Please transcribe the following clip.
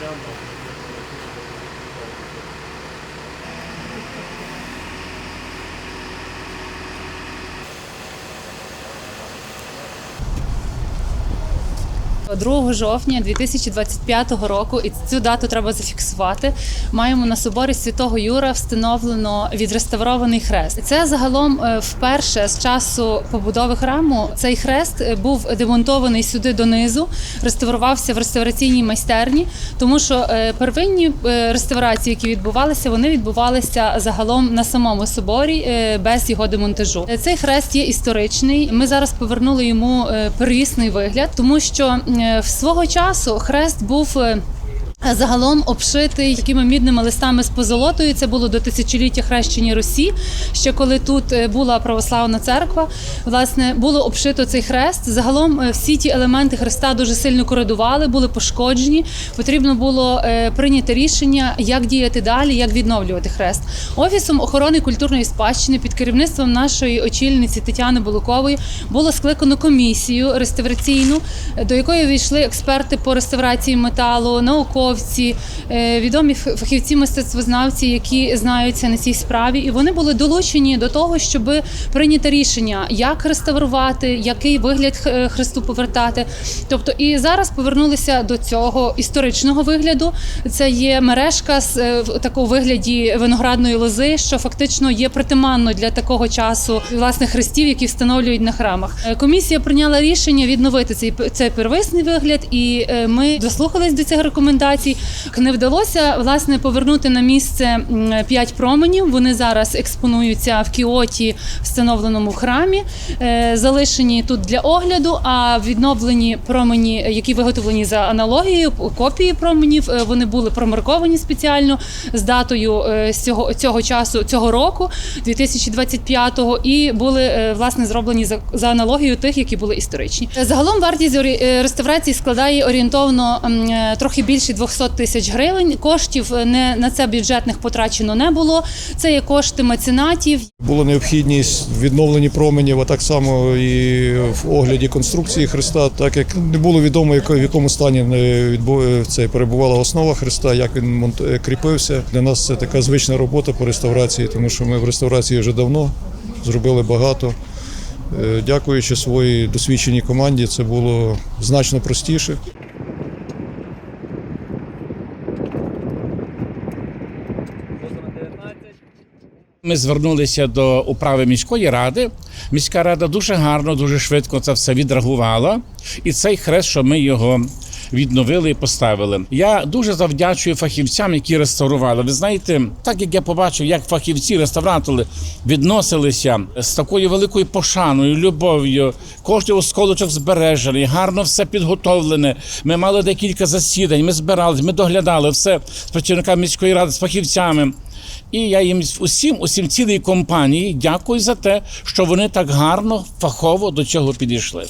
Canlı. «2 жовтня 2025 року, і цю дату треба зафіксувати. Маємо на соборі святого Юра встановлено відреставрований хрест. Це загалом е, вперше з часу побудови храму цей хрест е, був демонтований сюди донизу, реставрувався в реставраційній майстерні, тому що е, первинні реставрації, які відбувалися, вони відбувалися загалом на самому соборі без його демонтажу. Цей хрест є історичний. Ми зараз повернули йому первісний вигляд, тому що в свого часу хрест був. Загалом обшитий такими мідними листами з позолотою. Це було до тисячоліття хрещення Русі. Ще коли тут е, була православна церква, власне було обшито цей хрест. Загалом е, всі ті елементи хреста дуже сильно коридували, були пошкоджені. Потрібно було е, прийняти рішення, як діяти далі, як відновлювати хрест. Офісом охорони культурної спадщини під керівництвом нашої очільниці Тетяни Булукової було скликано комісію реставраційну, до якої війшли експерти по реставрації металу, науковці, е, відомі фахівці мистецтвознавці, які знаються на цій справі, і вони були долучені до того, щоб прийняти рішення, як реставрувати, який вигляд хресту повертати. Тобто, і зараз повернулися до цього історичного вигляду. Це є мережка з е, такому вигляді виноградної лози, що фактично є притаманно для такого часу власне хрестів, які встановлюють на храмах. Е, Комісія прийняла рішення відновити цей цей первисний вигляд, і е, ми дослухались до цих рекомендацій. Не вдалося власне повернути на місце п'ять променів. Вони зараз експонуються в кіоті, встановленому храмі, е, залишені тут для огляду. А відновлені промені, які виготовлені за аналогією, копії променів, е, вони були промарковані спеціально з датою е, цього, цього часу, цього року, 2025-го, і були власне зроблені за, за аналогією тих, які були історичні. Загалом вартість реставрації складає орієнтовно трохи більше 200 тисяч гривень. Коштів е, не на це бюджетних потрачено не було. Це є кошти меценатів. Була необхідність в відновленні променів, а так само і в огляді конструкції Христа, так як не було відомо, в якому стані е, це перебувала основа Христа, як він е, кріпився. Для нас це така звична робота по реставрації, тому що ми в реставрації вже давно зробили багато. Е, Дякуючи своїй досвідченій команді, це було значно простіше. Ми звернулися до управи міської ради. Міська рада дуже гарно, дуже швидко це все відреагувала. І цей хрест, що ми його відновили і поставили. Я дуже завдячую фахівцям, які реставрували. Ви знаєте, так як я побачив, як фахівці, реставратори відносилися з такою великою пошаною, любов'ю, кожен осколочок збережений, гарно все підготовлене. Ми мали декілька засідань, ми збирались, ми доглядали все з працівниками міської ради, з фахівцями. І я їм усім, усім цілій компанії дякую за те, що вони так гарно, фахово до цього підійшли.